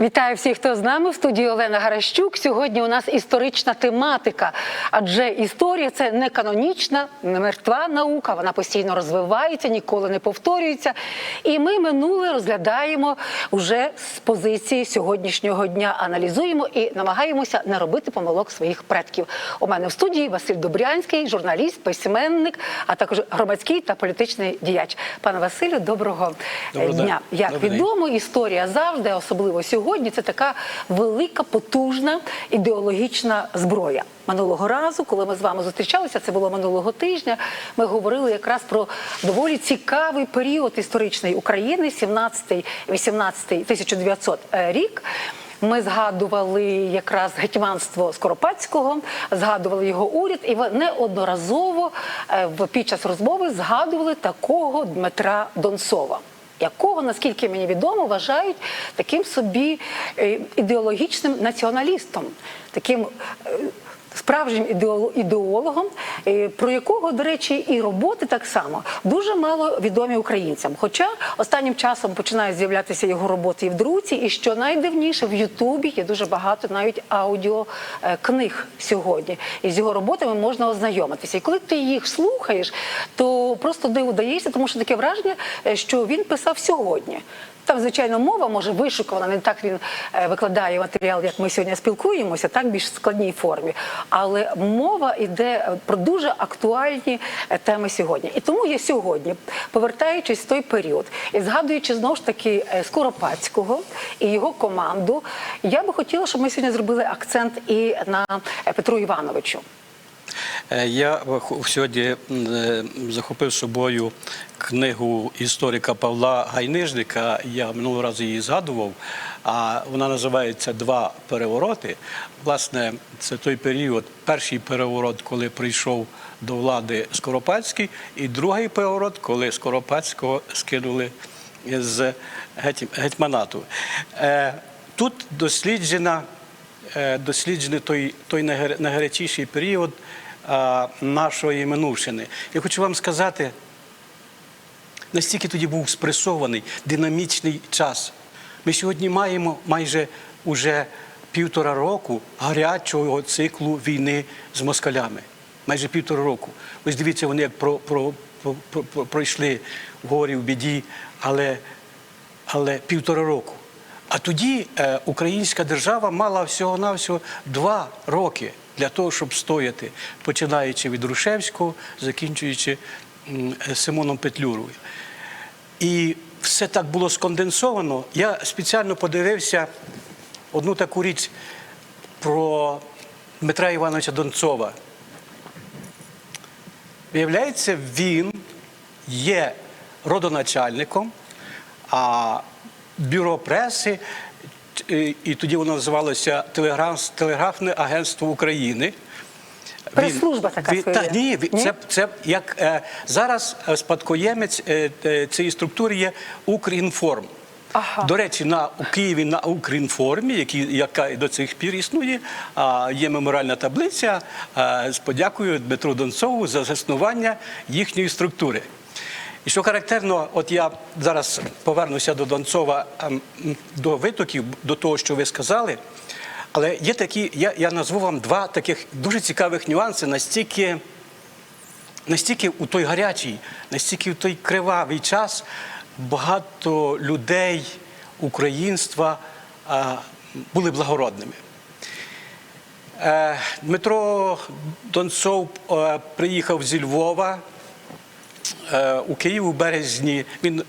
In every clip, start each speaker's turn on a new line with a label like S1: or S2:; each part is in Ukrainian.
S1: Вітаю всіх, хто з нами в студії Олена Гаращук. Сьогодні у нас історична тематика, адже історія це не канонічна, не мертва наука. Вона постійно розвивається, ніколи не повторюється. І ми минуле розглядаємо вже з позиції сьогоднішнього дня. Аналізуємо і намагаємося не робити помилок своїх предків. У мене в студії Василь Добрянський, журналіст, письменник, а також громадський та політичний діяч. Пане Василю, доброго
S2: Доброго дня.
S1: Як
S2: день.
S1: відомо, історія завжди, особливо сьогодні, це така велика, потужна ідеологічна зброя. Минулого разу, коли ми з вами зустрічалися, це було минулого тижня. Ми говорили якраз про доволі цікавий період історичної України, 17-18 1900 рік. Ми згадували якраз гетьманство Скоропадського, згадували його уряд, і неодноразово е, під час розмови згадували такого Дмитра Донцова якого, наскільки мені відомо, вважають таким собі е, ідеологічним націоналістом, таким е, справжнім ідеол- ідеологом, е, про якого, до речі, і роботи так само дуже мало відомі українцям. Хоча останнім часом починають з'являтися його роботи і в друці, і що найдивніше в Ютубі є дуже багато навіть аудіокниг сьогодні. І з його роботами можна ознайомитися. І коли ти їх слухаєш, то просто диву даєшся, тому що таке враження, е, що він писав сьогодні. Там, звичайно, мова може вишукувана, не так він е, викладає матеріал, як ми сьогодні спілкуємося, так більш складній формі. Але мова йде е, про дуже актуальні е, теми сьогодні. І тому я сьогодні, повертаючись в той період і згадуючи знову ж таки Скоропадського і його команду, я би хотіла, щоб ми сьогодні зробили акцент і на Петру Івановичу.
S2: Е, Я сьогодні е, захопив з собою книгу історика Павла Гайнижника. Я минулого разу її згадував. А вона називається Два перевороти. Власне, це той період, перший переворот, коли прийшов до влади Скоропадський, і другий переворот, коли Скоропадського скинули з геть- гетьманату. Е, Тут досліджена досліджений той, той найгар- найгарячіший період нашої минувшини. Я хочу вам сказати, настільки тоді був спресований динамічний час. Ми сьогодні маємо майже уже півтора року гарячого циклу війни з москалями. Майже півтора року. Ось дивіться, вони як про, про, про, про- про- пройшли в горі в біді, але, але півтора року. А тоді е, українська держава мала всього-навсього два роки для того, щоб стояти, починаючи від Рушевського, закінчуючи Симоном Петлюровою. І все так було сконденсовано. Я спеціально подивився одну таку річ про Дмитра Івановича Донцова. Виявляється, він є родоначальником, а бюро преси, і тоді воно називалося «Телеграф- Телеграфне агентство України.
S1: Прес-служба така
S2: він- та, ні,
S1: Ні?
S2: це, це як е, зараз е, спадкоємець е, е, цієї структури є Укрінформ.
S1: Ага.
S2: До речі, на у Києві на Укрінформі, які, яка до цих пір існує, а, є меморіальна таблиця а, з подякою Дмитру Донцову за заснування їхньої структури. І що характерно, от я зараз повернуся до Донцова ем, до витоків, до того, що ви сказали. Але є такі, я, я назву вам два таких дуже цікавих нюанси, настільки настільки у той гарячий, настільки у той кривавий час багато людей українства а, були благородними. Е, Дмитро Донцов е, приїхав зі Львова е, у Київ у березні. Він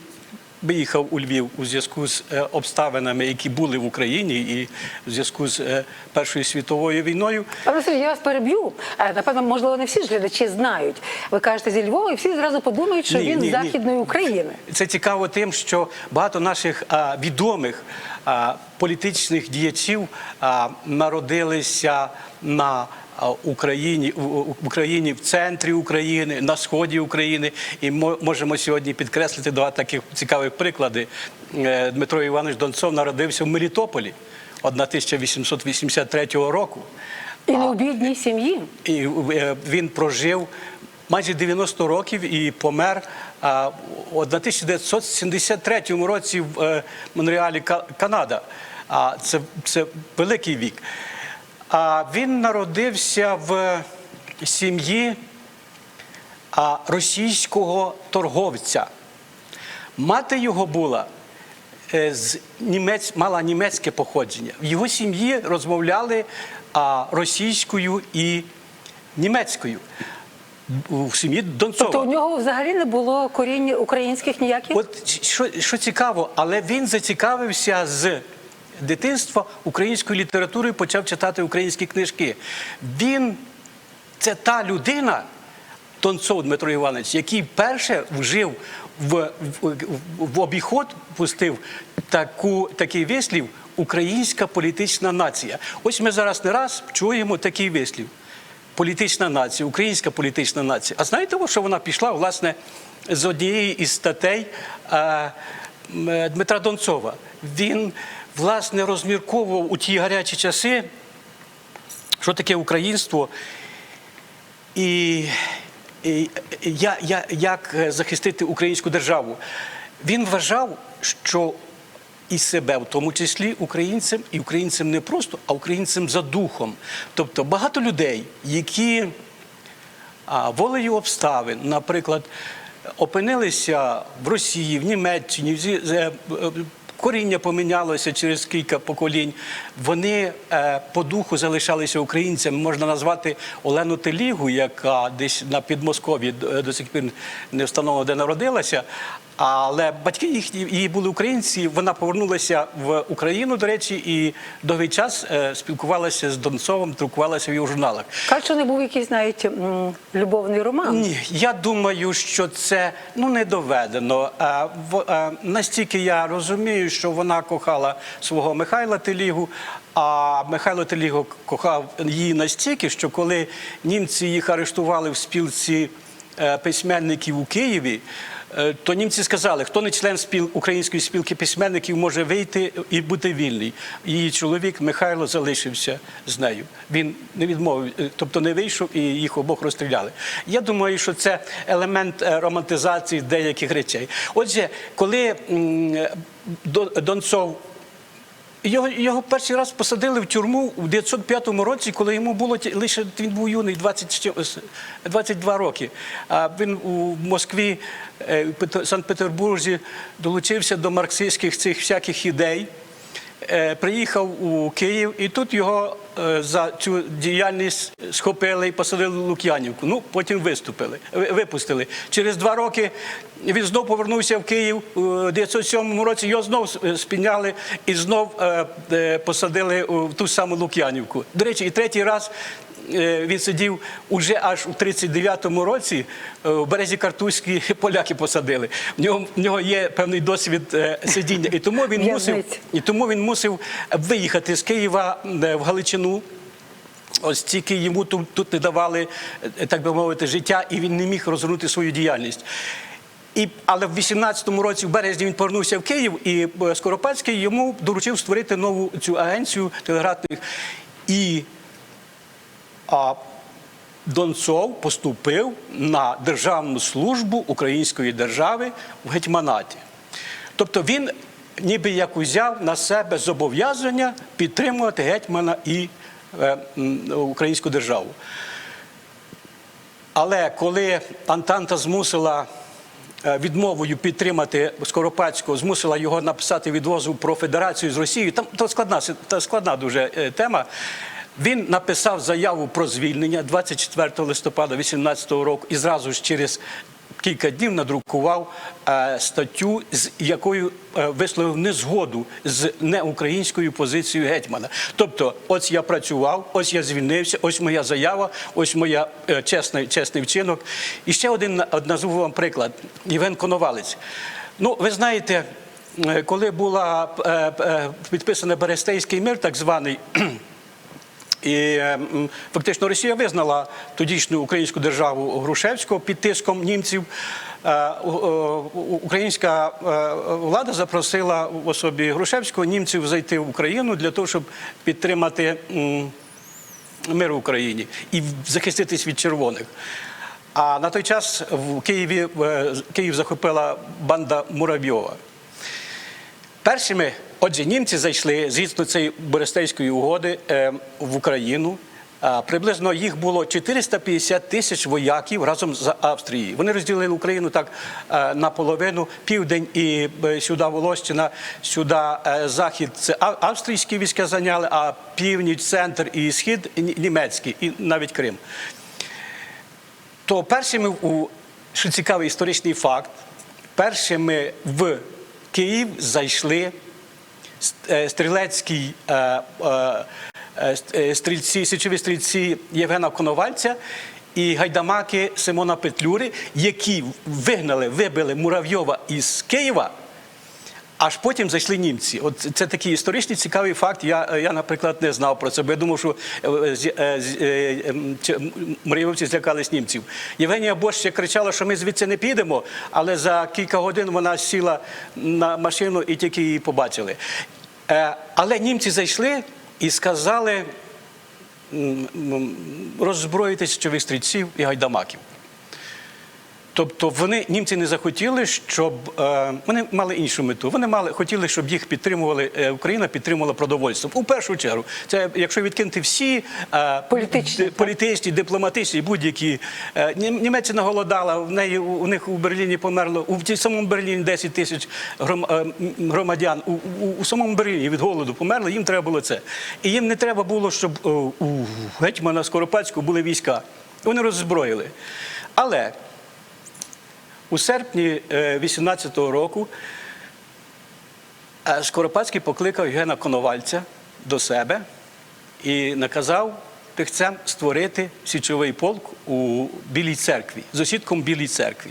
S2: виїхав у Львів у зв'язку з е, обставинами, які були в Україні, і в зв'язку з е, Першою світовою війною.
S1: Пане Василю, я вас переб'ю. Е, Напевно, можливо, не всі ж глядачі знають. Ви кажете зі Львова, і всі зразу подумають, що
S2: Ні,
S1: він
S2: ні,
S1: з
S2: ні.
S1: Західної України.
S2: Це цікаво тим, що багато наших а, відомих а, політичних діячів а, народилися на Україні в Україні в центрі України, на сході України, і мо- можемо сьогодні підкреслити два таких цікавих приклади. Е, Дмитро Іванович Донцов народився в Мелітополі 1883 року.
S1: І не у бідній сім'ї.
S2: І е, він прожив майже 90 років і помер а, у 1973 році в е, Монреалі, Канада. А це, це великий вік. А він народився в сім'ї російського торговця. Мати його була е, з німець, мала німецьке походження. В його сім'ї розмовляли російською і німецькою. У сім'ї Донцова.
S1: Тобто у нього взагалі не було корінь українських ніяких?
S2: От що, що цікаво, але він зацікавився з дитинства українською літературою, почав читати українські книжки. Він це та людина, Тонцов Дмитро Іванович, який перше вжив в, в, в обіход, пустив таку, такий вислів українська політична нація. Ось ми зараз не раз чуємо такий вислів. Політична нація, українська політична нація. А знаєте, що вона пішла власне з однієї із статей е, е, Дмитра Донцова. Він власне розмірковував у ті гарячі часи, що таке українство, і, і я, я, як захистити українську державу. Він вважав, що і себе, в тому числі українцем, і українцем не просто, а українцем за духом. Тобто багато людей, які волею обставин, наприклад, опинилися в Росії, в Німеччині, е, коріння помінялося через кілька поколінь. Вони е, по духу залишалися українцями. Можна назвати Олену Телігу, яка десь на Підмосков'ї до, до сих пір не встановлено, де народилася. Але батьки їхні її були українці. Вона повернулася в Україну, до речі, і довгий час е, спілкувалася з Донцовим, друкувалася в його журналах.
S1: Кажуть, що не був якийсь навіть любовний роман.
S2: Ні, я думаю, що це ну не доведено. А, в, а, настільки я розумію, що вона кохала свого Михайла Телігу, а Михайло Теліго кохав її настільки, що коли німці їх арештували в спілці е, письменників у Києві. Е, То німці сказали, хто не член спіл української спілки письменників може вийти і бути вільний. Її чоловік Михайло залишився з нею. Він не відмовив, е, тобто не вийшов і їх обох розстріляли. Я думаю, що це елемент е, романтизації деяких речей. Отже, коли Донцов його, його перший раз посадили в тюрму у 905 році, коли йому було лише він був юний 20, ще- 22 роки. А він у Москві, е, Санкт-Петербурзі долучився до марксистських цих всяких ідей. Е, Приїхав у Київ, і тут його за цю діяльність схопили і посадили в Лук'янівку. Ну, потім виступили, випустили. Через два роки він знов повернувся в Київ у 907 році. Його знов е, спіняли і знов е, е, посадили в ту саму Лук'янівку. До речі, і третій раз. е, Він сидів уже аж у 39-му році е, в березі Картузькій поляки посадили. В нього, в нього є певний досвід е, сидіння. І тому він мусив і тому він мусив виїхати з Києва е, в Галичину. Ось тільки йому тут, не давали, е, так би мовити, життя, і він не міг розгорнути свою діяльність. І, але в 18-му році, в березні, він повернувся в Київ, і е, Скоропадський йому доручив створити нову цю агенцію телеграфних. І а, Донцов поступив на державну службу української держави в гетьманаті. Тобто він ніби як узяв на себе зобов'язання підтримувати гетьмана і українську державу. Але коли Антанта змусила е, відмовою підтримати Скоропадського, змусила його написати відвозу про федерацію з Росією, там то складна, та складна дуже е, тема. Він написав заяву про звільнення 24 листопада 18 року і зразу ж через кілька днів надрукував е, статтю, з якою е, висловив незгоду з неукраїнською позицією гетьмана. Тобто, ось я працював, ось я звільнився, ось моя заява, ось моя е, чесний, чесний вчинок. І ще один назву вам приклад: Євген Коновалець. Ну, ви знаєте, коли була е, Берестейський мир, так званий. І е, фактично Росія визнала тодішню українську державу Грушевського під тиском німців. Е, у- Українська е, влада запросила в особі Грушевського німців зайти в Україну для того, щоб підтримати мир в Україні і захиститись від червоних. А на той час в Києві е, Київ захопила банда Муравйова. Першими Отже, німці зайшли згідно цієї Берестейської угоди е, в Україну. А, Приблизно їх було 450 тисяч вояків разом з Австрією. Вони розділили Україну так е, наполовину, південь і е, сюди Волощина, сюди захід це австрійські війська зайняли, а північ, центр і схід ні- німецькі, і навіть Крим. То першими у що цікавий історичний факт, першими в Київ зайшли е, стрілецькі е, е, стрільці, січові стрільці Євгена Коновальця і гайдамаки Симона Петлюри, які вигнали, вибили Муравйова із Києва. Аж потім зайшли німці. От це такий історичний цікавий факт. Я, я наприклад, не знав про це, бо я думав, що е, е, з- е, чи- м- муравйовці злякались німців. Євгенія Бош ще кричала, що ми звідси не підемо, але за кілька годин вона сіла на машину і тільки її побачили. Е, Але німці зайшли і сказали м, м, роззброїти стрільців і гайдамаків. Тобто вони німці не захотіли, щоб е, вони мали іншу мету. Вони мали хотіли, щоб їх підтримували. е, Україна підтримувала продовольством. У першу чергу, це якщо відкинути всі е,
S1: Політичні,
S2: ди- політичні, дипломатичні, будь-які е, Нім- Німеччина голодала. В неї у у них у Берліні померло у тій самому Берліні 10 тисяч гром- е, громадян. У, у, у самому Берліні від голоду померли. Їм треба було це. І їм не треба було, щоб е, у гетьмана Скоропадського були війська. Вони роззброїли. Але у серпні 18-го року е, Скоропадський покликав Євгена Коновальця до себе і наказав тихцем створити січовий полк у Білій церкві, з осідком Білій церкві.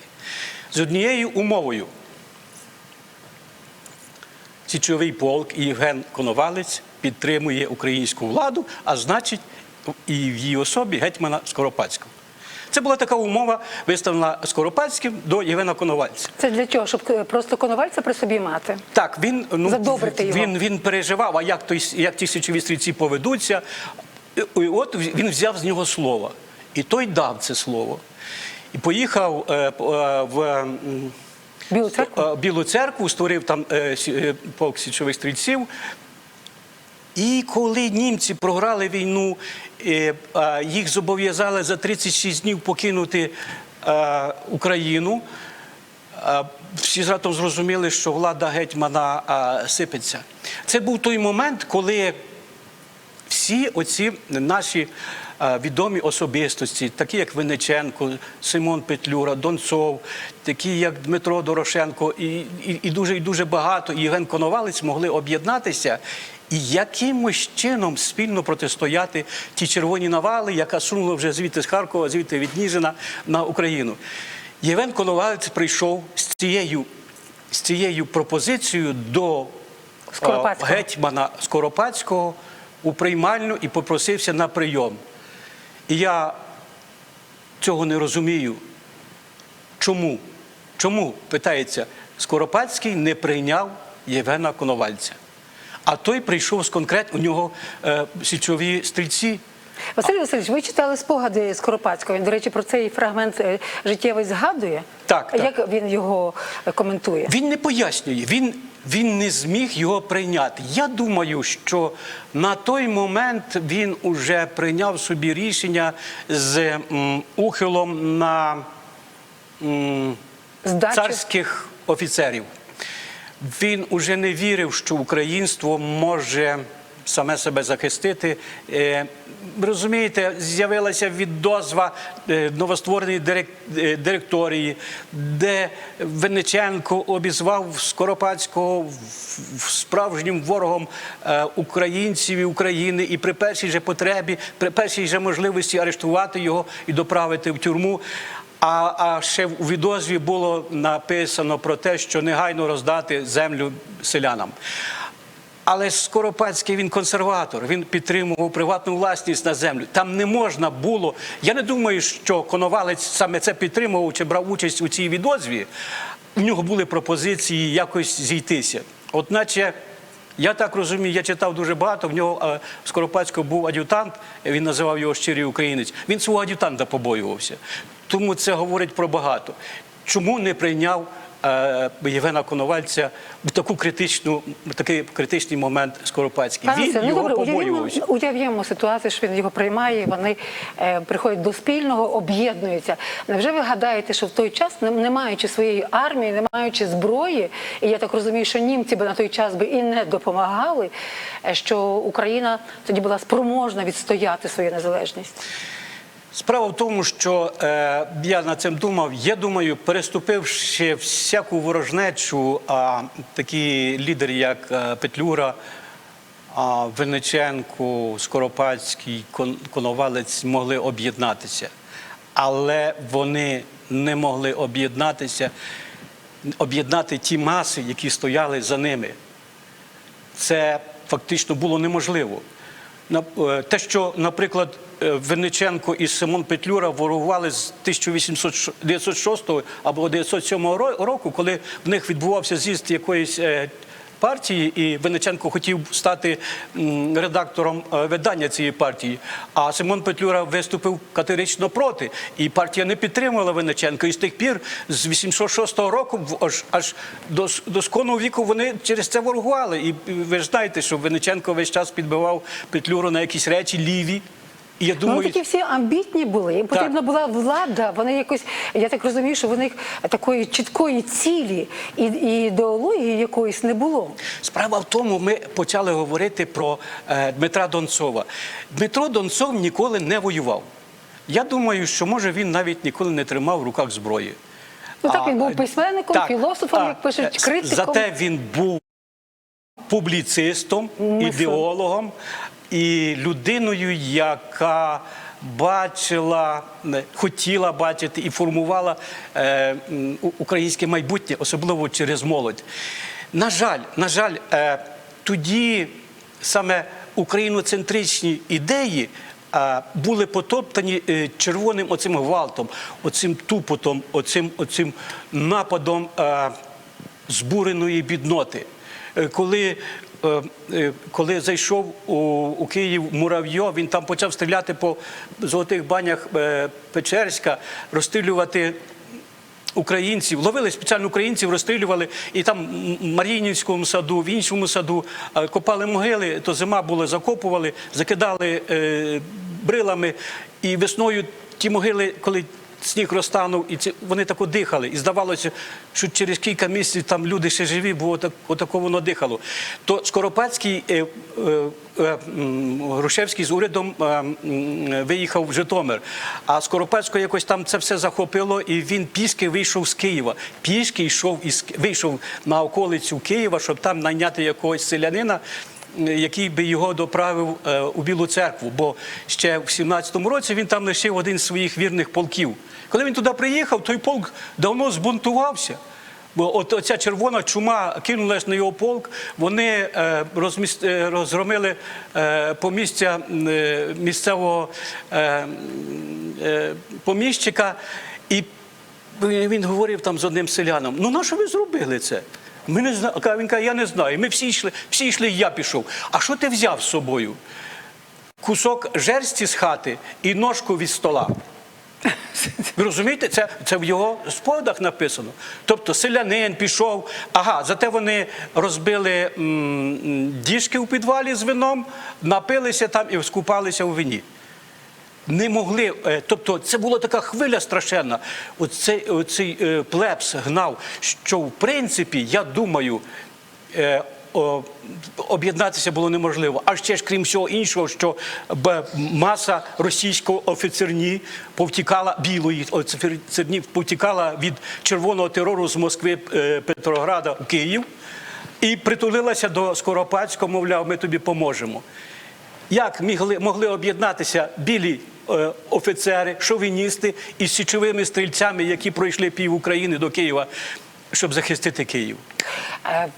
S2: З однією умовою. Січовий полк і Євген Коновалець підтримує українську владу, а значить, і в її особі гетьмана Скоропадського. Це була така умова, виставлена Скоропадським до Євгена Коновальця.
S1: Це для чого? Щоб е, просто коновальця при собі мати.
S2: Так, він ну
S1: Задобрити його.
S2: він, він переживав, а як той як ті січові стрільці поведуться. І, от він взяв з нього слово, і той дав це слово. І поїхав е, е, в
S1: Білу церкву?
S2: е, Білу церкву, створив там е, полк січових стрільців. І коли німці програли війну, е, їх зобов'язали за 36 днів покинути е, Україну. Всі зразу зрозуміли, що влада гетьмана сипеться. Це був той момент, коли всі оці наші відомі особистості, такі як Винниченко, Симон Петлюра, Донцов, такі як Дмитро Дорошенко, і, і, і дуже і дуже багато, і Євген Коновалець могли об'єднатися і якимось чином спільно протистояти тій червоній навали, яка сунула вже звідти з Харкова, звідти від Ніжина на Україну. Євген Коновалець прийшов з цією, з цією пропозицією до
S1: Скоропадського.
S2: е, гетьмана Скоропадського у приймальню і попросився на прийом. І я цього не розумію. Чому? Чому, питається, Скоропадський не прийняв Євгена Коновальця? А той прийшов з конкретно у нього е, січові стрільці.
S1: Василь Васильович, ви читали спогади Скоропадського. Він, до речі, про цей фрагмент е, життєвий згадує.
S2: Так, так.
S1: Як він його е, коментує?
S2: Він не пояснює, він, він не зміг його прийняти. Я думаю, що на той момент він уже прийняв собі рішення з м, ухилом на м, царських офіцерів. Він уже не вірив, що українство може саме себе захистити. Е, Розумієте, з'явилася віддозва е, новоствореної е, директорії, де Винниченко обізвав Скоропадського справжнім ворогом українців і України, і при першій же потребі, при першій же можливості арештувати його і доправити в тюрму. А, а ще у відозві було написано про те, що негайно роздати землю селянам. Але Скоропадський він консерватор, він підтримував приватну власність на землю. Там не можна було. Я не думаю, що Коновалець саме це підтримував чи брав участь у цій відозві. У нього були пропозиції якось зійтися. От наче. Я так розумію, я читав дуже багато. В нього е, в Скоропадського був ад'ютант, він називав його щирий українець. Він свого ад'ютанта побоювався. Тому це говорить про багато. Чому не прийняв е, Євгена Коновальця в таку критичну, в такий критичний момент Скоропадський. Він його
S1: ну, добре,
S2: побоювався.
S1: уявімо ситуацію, що він його приймає, вони е, приходять до спільного, об'єднуються. Невже ви гадаєте, що в той час, не, не маючи своєї армії, не маючи зброї, і я так розумію, що німці би на той час би і не допомагали, е, що Україна тоді була спроможна відстояти свою незалежність?
S2: Справа в тому, що е, я над цим думав. Я думаю, переступивши всяку ворожнечу, а такі лідери, як е, Петлюра, а, Винниченко, Скоропадський, Кон- Коновалець могли об'єднатися. Але вони не могли об'єднатися, об'єднати ті маси, які стояли за ними це фактично було неможливо. Е, Те, що, наприклад, Винниченко і Симон Петлюра ворували з 1906 або 1907 ро- року, коли в них відбувався з'їзд якоїсь е, партії, і Винниченко хотів стати редактором е, видання цієї партії. А Симон Петлюра виступив категорично проти. І партія не підтримувала Винниченка. І з тих пір, з 806 року, аж, аж до, до скону віку вони через це ворогували. І ви ж знаєте, що Винниченко весь час підбивав Петлюру на якісь речі ліві. І я
S1: Ну,
S2: думаю,
S1: вони такі всі амбітні були. Їм
S2: Так.
S1: потрібна була влада. Вони якось, я так розумію, що в них такої чіткої цілі і, і ідеології якоїсь не було.
S2: Справа в тому, ми почали говорити про е, Дмитра Донцова. Дмитро Донцов ніколи не воював. Я думаю, що може він навіть ніколи не тримав в руках зброї.
S1: Ну так
S2: А,
S1: він був письменником,
S2: так,
S1: філософом,
S2: так.
S1: як пишуть,
S2: Е,
S1: критиком.
S2: Зате він був публіцистом,
S1: Мислом.
S2: ідеологом і людиною, яка бачила, хотіла бачити і формувала е, українське майбутнє, особливо через молодь. На жаль, на жаль, е, тоді саме україноцентричні ідеї. е, Були потоптані червоним оцим гвалтом, оцим тупотом, оцим, оцим нападом збуреної бідноти. Коли, коли зайшов у, у Київ Муравйо, він там почав стріляти по золотих банях е, Печерська, розстрілювати українців, ловили спеціально українців, розстрілювали і там в Мар'їнівському саду, в іншому саду е, копали могили, то зима була, закопували, закидали е, брилами, і весною ті могили, коли сніг розтанув, і ці, вони тако дихали. І здавалося, що через кілька місяців там люди ще живі, бо отак, отако воно дихало. То Скоропадський е, е, е, Грушевський з урядом е, м, виїхав в Житомир. А Скоропадського якось там це все захопило, і він пішки вийшов з Києва. Пішки йшов із вийшов на околицю Києва, щоб там найняти якогось селянина. Який би його доправив е, у Білу церкву, бо ще в 17-му році він там лишив один з своїх вірних полків. Коли він туди приїхав, той полк давно збунтувався. Бо от оця червона чума кинулась на його полк. Вони е, розміс- е, розгромили помістя місцевого поміщика, і він говорив там з одним селяном: ну на що ви зробили це? Ми не зна... Він каже, я не знаю. Ми всі йшли, всі йшли, я пішов. А що ти взяв з собою? Кусок жерсті з хати і ножку від стола. Ви розумієте, це, це в його сповідах написано. Тобто селянин пішов, ага, зате вони розбили м, діжки у підвалі з вином, напилися там і скупалися у вині. Не могли, е, тобто це була така хвиля страшенна. Оцей, оцей плебс гнав, що в принципі, я думаю, е, об'єднатися було неможливо. А ще ж крім всього іншого, що маса російського офіцерні повтікала білої офіцерні повтікала від червоного терору з Москви е, Петрограда в Київ і притулилася до Скоропадського, мовляв, ми тобі поможемо. Як могли, могли об'єднатися білі е, офіцери, шовіністи із січовими стрільцями, які пройшли пів України до Києва, щоб захистити Київ?
S1: Е,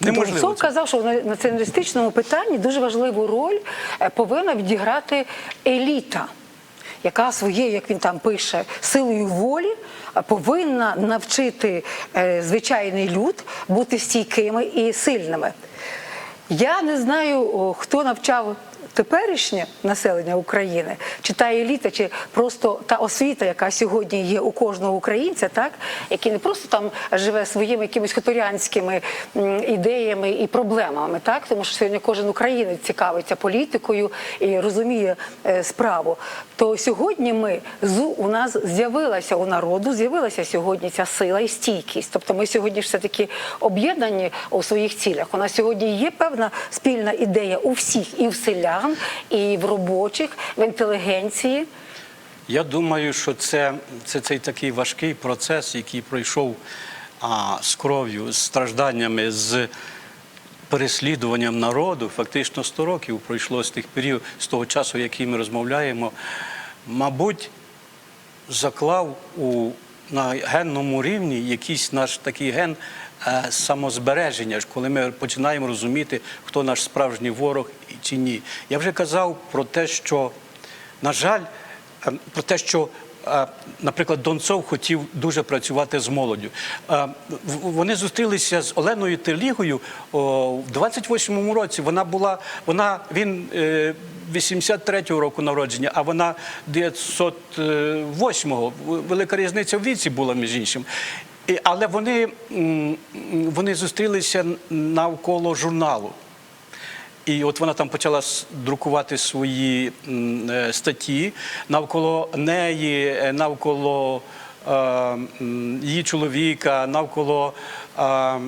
S2: Неможливо
S1: Донцов казав, що в націоналістичному питанні дуже важливу роль е, повинна відіграти еліта, яка своєю, як він там пише, силою волі е, повинна навчити звичайний люд бути стійкими і сильними. Я не знаю, хто навчав теперішнє населення України, чи та еліта, чи просто та освіта, яка сьогодні є у кожного українця, так який не просто там живе своїми якимись хуторянськими ідеями і проблемами, так тому що сьогодні кожен українець цікавиться політикою і розуміє е, справу. То сьогодні ми з у нас з'явилася у народу, з'явилася сьогодні ця сила і стійкість. Тобто ми сьогодні все таки об'єднані у своїх цілях. У нас сьогодні є певна спільна ідея у всіх, і в селян, і в робочих, в інтелігенції.
S2: Я думаю, що це, це цей такий важкий процес, який пройшов а, з кров'ю, з стражданнями, з переслідуванням народу. Фактично 100 років пройшло з тих період, з того часу, який ми розмовляємо. Мабуть, заклав у на генному рівні якийсь наш такий ген самозбереження, ж, коли ми починаємо розуміти, хто наш справжній ворог і чи ні. Я вже казав про те, що, на жаль, е, про те, що е, Наприклад, Донцов хотів дуже працювати з молоддю. Е, Вони зустрілися з Оленою Терлігою о, в 28-му році. Вона була, вона він е, 83-го року народження, а вона 908-го. Велика різниця в віці була між іншим. Але вони, вони зустрілися навколо журналу. І от вона там почала друкувати свої е, статті навколо неї, е, навколо е, її чоловіка, навколо е,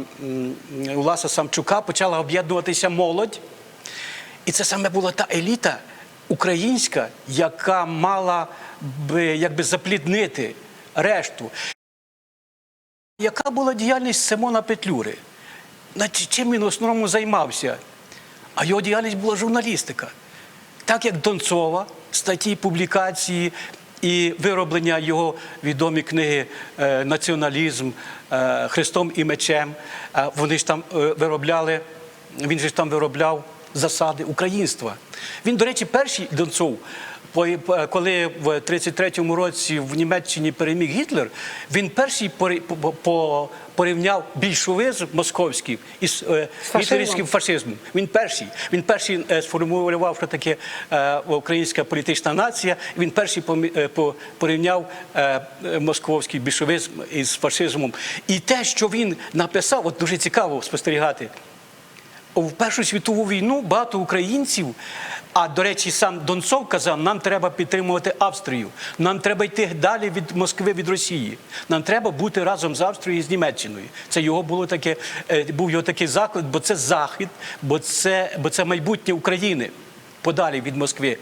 S2: Уласа Самчука почала об'єднуватися молодь. І це саме була та еліта українська, яка мала би якби запліднити решту. Яка була діяльність Симона Петлюри? Чим він в основному займався? А його діяльність була журналістика. Так як Донцова, статті, публікації і вироблення його відомі книги е, Націоналізм е, Христом і мечем. е, Вони ж там виробляли, він же ж там виробляв засади українства. Він, до речі, перший Донцов. Коли в 33-му році в Німеччині переміг Гітлер, він перший порі- по- по- порівняв більшовизм московський із е, гітлерівським фашизмом. Він перший. Він перший е, сформулював, що таке е, українська політична нація. Він перший порівняв московський більшовизм із фашизмом. І те, що він написав, от дуже цікаво спостерігати. В Першу світову війну багато українців, а до речі, сам Донцов казав, нам треба підтримувати Австрію, нам треба йти далі від Москви, від Росії. Нам треба бути разом з Австрією і з Німеччиною. Це його було таке, е, був його такий заклик, бо це захід, бо це, бо це майбутнє України подалі від Москви.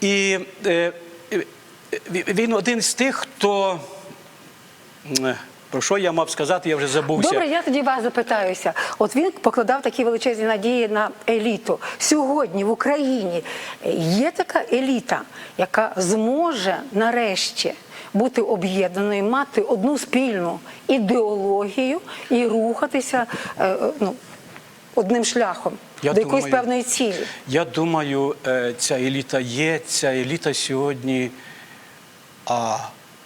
S2: І е, е, він один з тих, хто. Про що я мав сказати, я вже забувся.
S1: Добре, я тоді вас запитаюся. От він покладав такі величезні надії на еліту. Сьогодні в Україні є така еліта, яка зможе нарешті бути об'єднаною, мати одну спільну ідеологію і рухатися е, е, ну, одним шляхом
S2: Я
S1: до якоїсь
S2: думаю-
S1: певної цілі.
S2: Я думаю, е, ця еліта є. Ця еліта сьогодні а,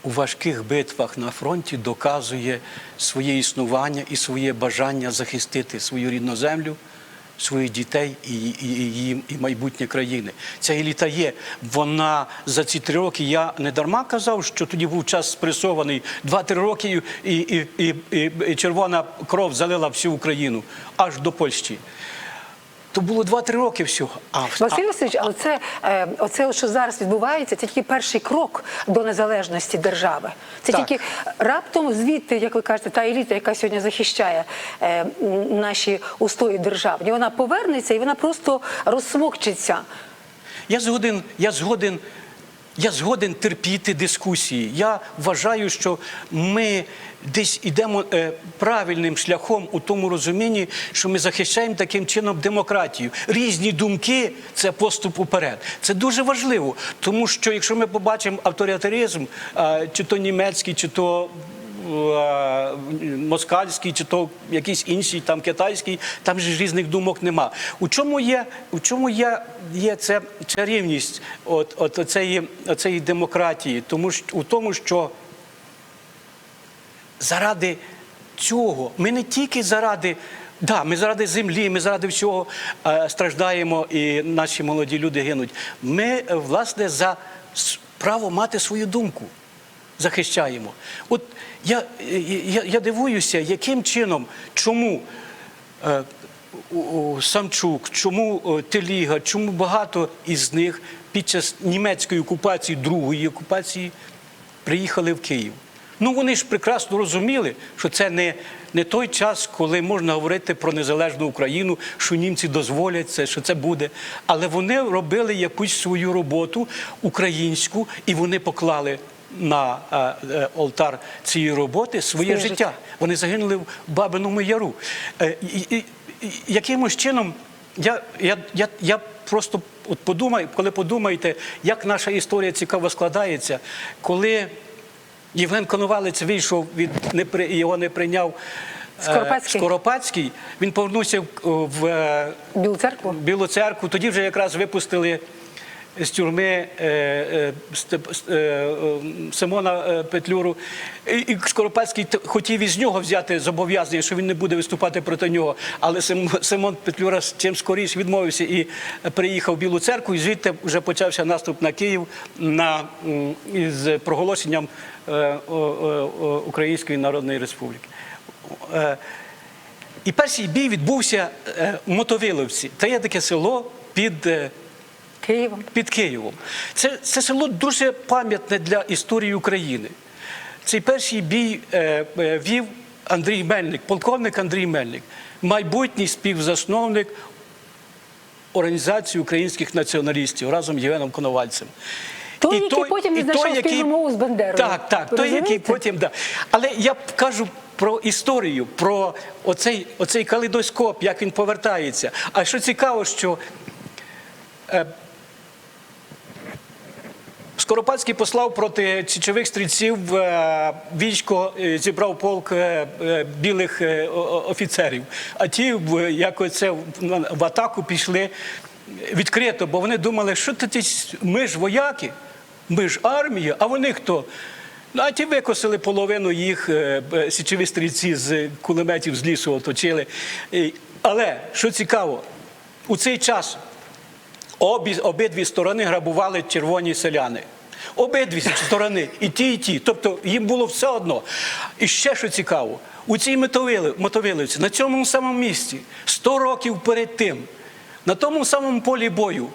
S2: у важких битвах на фронті доказує своє існування і своє бажання захистити свою рідну землю, своїх дітей і, і, і, і, майбутнє країни. Ця еліта є. Вона за ці три роки, я не дарма казав, що тоді був час спресований. Два-три роки і, і, і, і червона кров залила всю Україну аж до Польщі. То було 2-3 роки всього. А,
S1: Василь Васильович, але це е, оце, що зараз відбувається, це тільки перший крок до незалежності держави. Це
S2: Так.
S1: тільки раптом звідти, як ви кажете, та еліта, яка сьогодні захищає е, наші устої державні, вона повернеться і вона просто розсмокчиться.
S2: Я згоден, я згоден, я згоден терпіти дискусії. Я вважаю, що ми десь йдемо е, правильним шляхом у тому розумінні, що ми захищаємо таким чином демократію. Різні думки це поступ уперед. Це дуже важливо, тому що якщо ми побачимо авторитаризм, чи то німецький, чи то москальський, чи то якийсь інший, там китайський, там ж різних думок нема. У чому є, у чому є, є це чарівність от, от оцеї, оцеї демократії? Тому що у тому, що заради цього ми не тільки заради Да, ми заради землі, ми заради всього е, страждаємо, і наші молоді люди гинуть. Ми, е, власне, за право мати свою думку захищаємо. От я, я, я дивуюся, яким чином, чому е, Самчук, чому е, Теліга, чому багато із них під час німецької окупації, другої окупації, приїхали в Київ. Ну вони ж прекрасно розуміли, що це не, не той час, коли можна говорити про незалежну Україну, що німці дозволять це, що це буде. Але вони робили якусь свою роботу українську, і вони поклали на е, е, олтар цієї роботи своє
S1: Своє
S2: життя.
S1: життя.
S2: Вони загинули в Бабиному Яру. Е, і, і, і, якимось чином я, я, я, я просто от подумаю, коли подумаєте, як наша історія цікаво складається, коли Євген Коновалець вийшов від не його не прийняв е,
S1: Скоропадський.
S2: Скоропадський, він повернувся в, е,
S1: Білу церкву.
S2: Білу церкву. Тоді вже якраз випустили з тюрми е, е, е, Симона Петлюру. І, Скоропадський хотів із нього взяти зобов'язання, що він не буде виступати проти нього. Але Симон Петлюра чим скоріше відмовився і приїхав в Білу церкву. І звідти вже почався наступ на Київ на, із проголошенням Української Народної Республіки. І перший бій відбувся в Мотовиловці. Це є таке село під,
S1: Києвом.
S2: під Києвом. Це, це село дуже пам'ятне для історії України. Цей перший бій е, е, вів Андрій Мельник, полковник Андрій Мельник, майбутній співзасновник Організації українських націоналістів разом з Євгеном Коновальцем.
S1: Той, який потім
S2: і
S1: знайшов
S2: той,
S1: спільну мову з Бандерою.
S2: Так, так, той, який потім, да. Але я кажу про історію, про оцей, оцей калейдоскоп, як він повертається. А що цікаво, що е, Скоропадський послав проти чечових стрільців е, військо, е, зібрав полк е, білих офіцерів. А ті, як оце в атаку пішли відкрито, бо вони думали, що ти, ми ж вояки, ми ж армія, а вони хто? Ну, а ті викосили половину їх січові стрільці з кулеметів з лісу оточили. Але що цікаво, у цей час Обі, обидві сторони грабували червоні селяни. Обидві сторони, і ті, і ті. Тобто їм було все одно. І ще що цікаво, у цій мотовилиці, на цьому самому місці, 100 років перед тим, на тому самому полі бою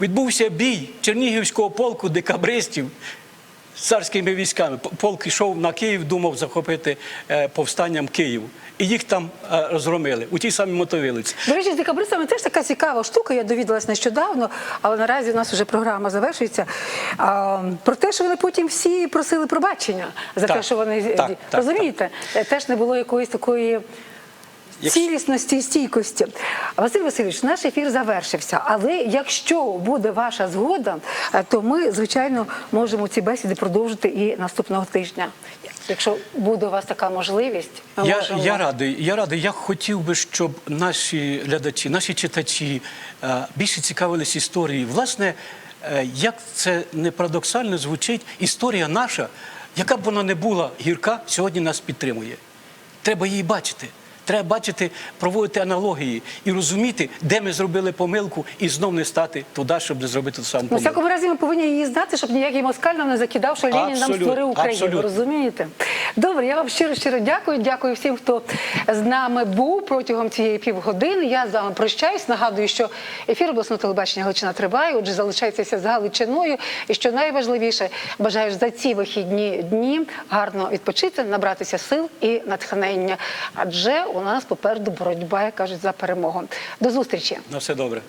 S2: відбувся бій Чернігівського полку декабристів з царськими військами. Полк йшов на Київ, думав захопити е, повстанням Київ. І їх там е, розгромили у тій самій Мотовилиці.
S1: До речі, з декабристами теж така цікава штука. Я довідалась нещодавно, але наразі у нас вже програма завершується. А, про те, що вони потім всі просили пробачення за
S2: Так,
S1: те, що вони
S2: так, так,
S1: розумієте, теж не було якоїсь такої. Цілісності і стійкості. Василь Васильович, наш ефір завершився. Але якщо буде ваша згода, е, то ми, звичайно, можемо ці бесіди продовжити і наступного тижня. Якщо буде у вас така можливість,
S2: Я,
S1: можемо.
S2: я радий. Я радий. Я хотів би, щоб наші глядачі, наші читачі е, більше цікавились історією. Власне, е, як це не парадоксально звучить, історія наша, яка б вона не була гірка, сьогодні нас підтримує. Треба її бачити. Треба бачити, проводити аналогії і розуміти, де ми зробили помилку, і знов не стати туди, щоб не зробити ту саму
S1: Ну,
S2: помилку.
S1: всякому разі, ми повинні її знати, щоб ніякий москаль нам не закидав, що Ленін нам створив Україну.
S2: абсолютно.
S1: Розумієте? Добре, я вам щиро щиро дякую. Дякую всім, хто з нами був протягом цієї півгодини. Я з вами прощаюсь. Нагадую, що ефір обласного телебачення Галичина триває. Отже, залишайтеся з Галичиною. І що найважливіше, бажаю за ці вихідні дні гарно відпочити, набратися сил і натхнення. Адже у нас попереду боротьба, як кажуть, за перемогу. До зустрічі.
S2: На все добре.